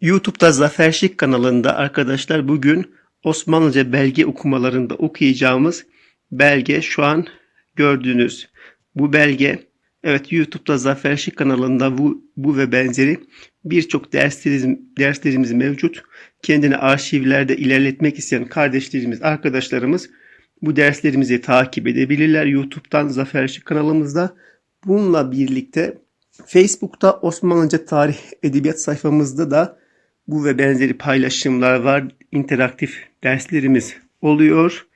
YouTube'da Zafer Şık kanalında arkadaşlar bugün Osmanlıca belge okumalarında okuyacağımız belge şu an gördüğünüz bu belge evet YouTube'da Zafer Şık kanalında bu, bu ve benzeri birçok derslerimiz, derslerimiz mevcut. Kendini arşivlerde ilerletmek isteyen kardeşlerimiz, arkadaşlarımız bu derslerimizi takip edebilirler. YouTube'dan Zafer Şık kanalımızda. Bununla birlikte Facebook'ta Osmanlıca Tarih Edebiyat sayfamızda da bu ve benzeri paylaşımlar var. interaktif derslerimiz oluyor.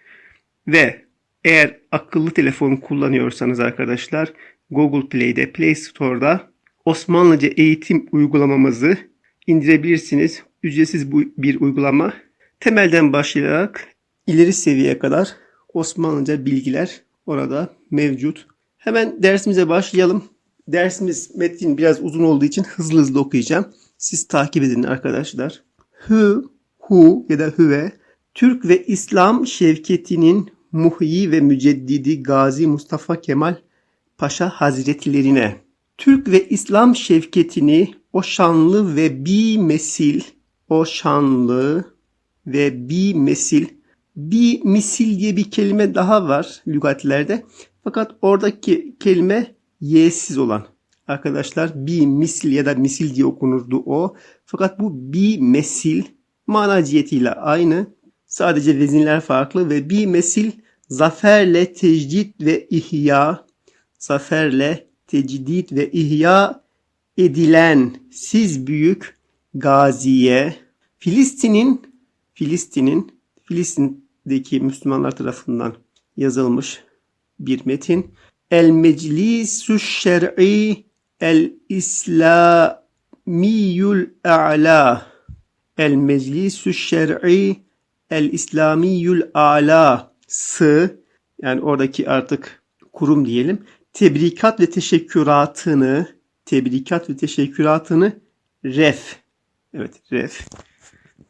Ve eğer akıllı telefon kullanıyorsanız arkadaşlar Google Play'de, Play Store'da Osmanlıca eğitim uygulamamızı indirebilirsiniz. Ücretsiz bir uygulama. Temelden başlayarak ileri seviyeye kadar Osmanlıca bilgiler orada mevcut. Hemen dersimize başlayalım. Dersimiz metin biraz uzun olduğu için hızlı hızlı okuyacağım. Siz takip edin arkadaşlar. Hü, hu ya da hüve Türk ve İslam şevketinin muhyi ve müceddidi Gazi Mustafa Kemal Paşa Hazretlerine Türk ve İslam şevketini o şanlı ve bi mesil o şanlı ve bi mesil bi misil diye bir kelime daha var lügatlerde. Fakat oradaki kelime y'siz olan. Arkadaşlar bi misil ya da misil diye okunurdu o. Fakat bu bi mesil mana cihetiyle aynı. Sadece vezinler farklı ve bi mesil zaferle tecdit ve ihya zaferle tecdit ve ihya edilen siz büyük gaziye Filistin'in Filistin'in Filistin'deki Müslümanlar tarafından yazılmış bir metin. El Meclisü Şer'i El İslamiyül A'la El Meclisü Şer'i El İslamiyül A'la sı yani oradaki artık kurum diyelim tebrikat ve teşekküratını tebrikat ve teşekküratını ref evet ref.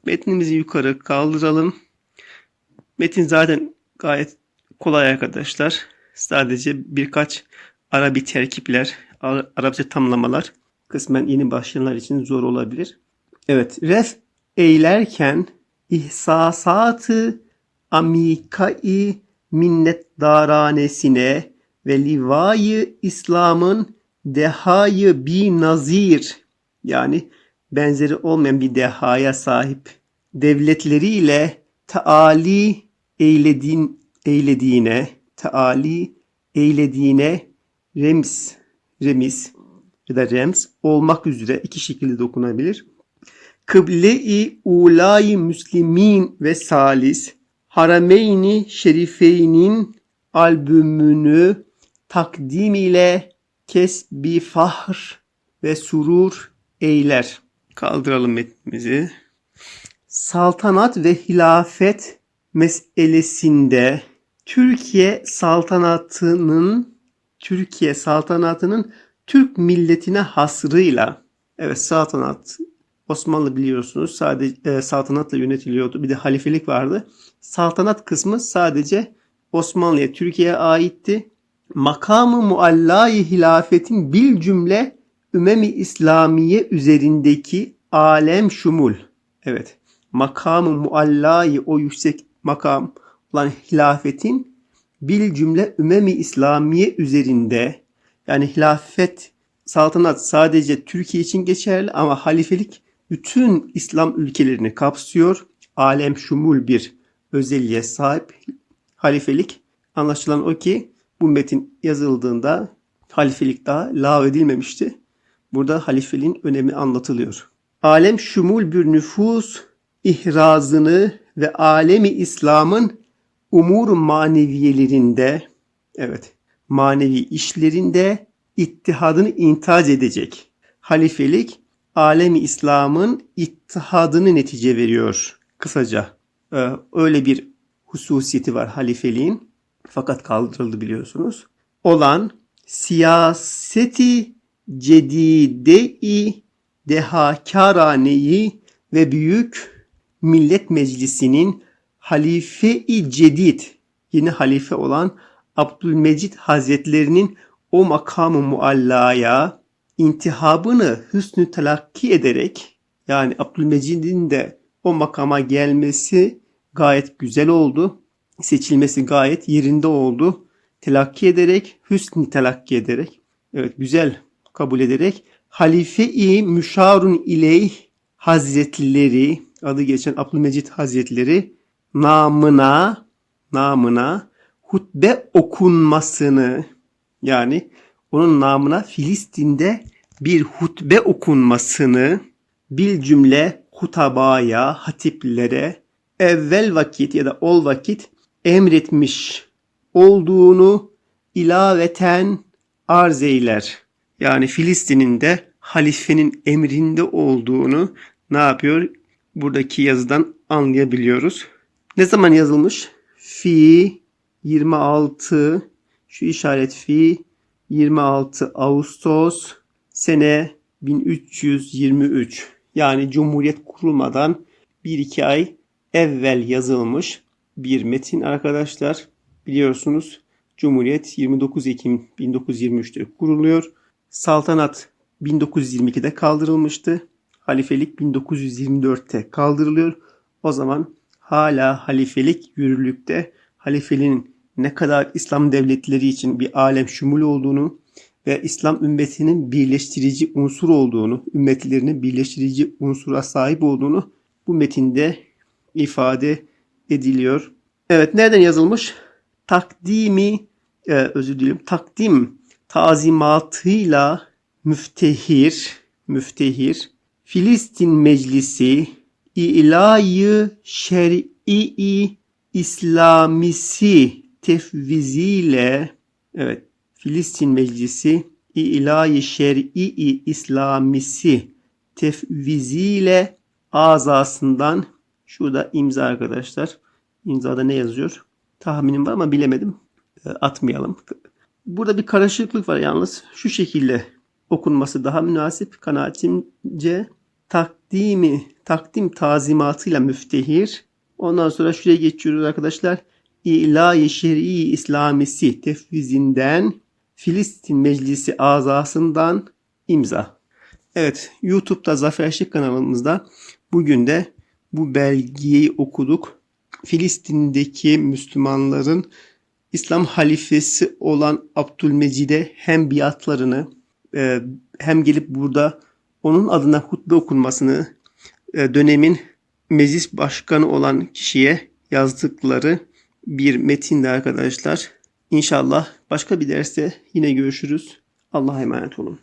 Metnimizi yukarı kaldıralım. Metin zaten gayet kolay arkadaşlar. Sadece birkaç Arabi terkipler Arapça tamlamalar kısmen yeni başlayanlar için zor olabilir. Evet ref eylerken ihsasatı amikai minnet daranesine ve livayı İslam'ın dehayı bir nazir yani benzeri olmayan bir dehaya sahip devletleriyle taali eyledin, eylediğine taali eylediğine rems remis ya da rems olmak üzere iki şekilde dokunabilir. Kıble-i ulay müslimin ve salis Harameyni Şerifeynin albümünü takdim ile kesbi fahr ve surur eyler. Kaldıralım metnimizi. Saltanat ve hilafet meselesinde Türkiye saltanatının Türkiye saltanatının Türk milletine hasrıyla evet saltanat Osmanlı biliyorsunuz sadece e, saltanatla yönetiliyordu. Bir de halifelik vardı. Saltanat kısmı sadece Osmanlı'ya, Türkiye'ye aitti. Makamı muallayı hilafetin bil cümle ümemi İslamiye üzerindeki alem şumul. Evet. Makamı muallayı o yüksek makam olan hilafetin bil cümle ümemi İslamiye üzerinde yani hilafet saltanat sadece Türkiye için geçerli ama halifelik bütün İslam ülkelerini kapsıyor. Alem şumul bir özelliğe sahip halifelik. Anlaşılan o ki bu metin yazıldığında halifelik daha lav edilmemişti. Burada halifeliğin önemi anlatılıyor. Alem şumul bir nüfus ihrazını ve alemi İslam'ın umur maneviyelerinde evet manevi işlerinde ittihadını intac edecek. Halifelik alemi İslam'ın ittihadını netice veriyor kısaca. Ee, öyle bir hususiyeti var halifeliğin. Fakat kaldırıldı biliyorsunuz. Olan siyaseti cedide-i dehakaraneyi ve büyük millet meclisinin halife-i cedid yeni halife olan Abdülmecid Hazretlerinin o makamı muallaya intihabını hüsnü telakki ederek Yani Abdülmecid'in de o makama gelmesi gayet güzel oldu. Seçilmesi gayet yerinde oldu. Telakki ederek, hüsnü telakki ederek, evet güzel kabul ederek Halife-i Müşarun İleyh Hazretleri adı geçen Abdülmecid Hazretleri namına namına hutbe okunmasını yani onun namına Filistin'de bir hutbe okunmasını bil cümle hutabaya, hatiplere evvel vakit ya da ol vakit emretmiş olduğunu ilaveten arz eyler. Yani Filistin'in de halifenin emrinde olduğunu ne yapıyor? Buradaki yazıdan anlayabiliyoruz. Ne zaman yazılmış? Fi 26 şu işaret fi 26 Ağustos sene 1323. Yani Cumhuriyet kurulmadan 1-2 ay evvel yazılmış bir metin arkadaşlar. Biliyorsunuz Cumhuriyet 29 Ekim 1923'te kuruluyor. Saltanat 1922'de kaldırılmıştı. Halifelik 1924'te kaldırılıyor. O zaman hala halifelik yürürlükte. Halifeliğin ne kadar İslam devletleri için bir alem şumul olduğunu ve İslam ümmetinin birleştirici unsur olduğunu, ümmetlerinin birleştirici unsura sahip olduğunu bu metinde ifade ediliyor. Evet nereden yazılmış? Takdimi, e, özür dilerim, takdim tazimatıyla müftehir, müftehir, Filistin Meclisi, İlahi Şer'i İslamisi tefviziyle, evet, Filistin Meclisi, İlahi Şer'i İslamisi tefviziyle azasından şurada imza arkadaşlar. İmzada ne yazıyor? Tahminim var ama bilemedim. E, Atmayalım. Burada bir karışıklık var yalnız. Şu şekilde okunması daha münasip kanaatimce takdimi, takdim tazimatıyla müftehir. Ondan sonra şuraya geçiyoruz arkadaşlar. İlahi Şer'i İslamisi tefvizinden Filistin Meclisi azasından imza. Evet YouTube'da Zafer Şık kanalımızda bugün de bu belgeyi okuduk. Filistin'deki Müslümanların İslam halifesi olan Abdülmecid'e hem biatlarını e, hem gelip burada onun adına hutbe okunmasını e, dönemin meclis başkanı olan kişiye yazdıkları bir metinde arkadaşlar. İnşallah başka bir derste yine görüşürüz. Allah'a emanet olun.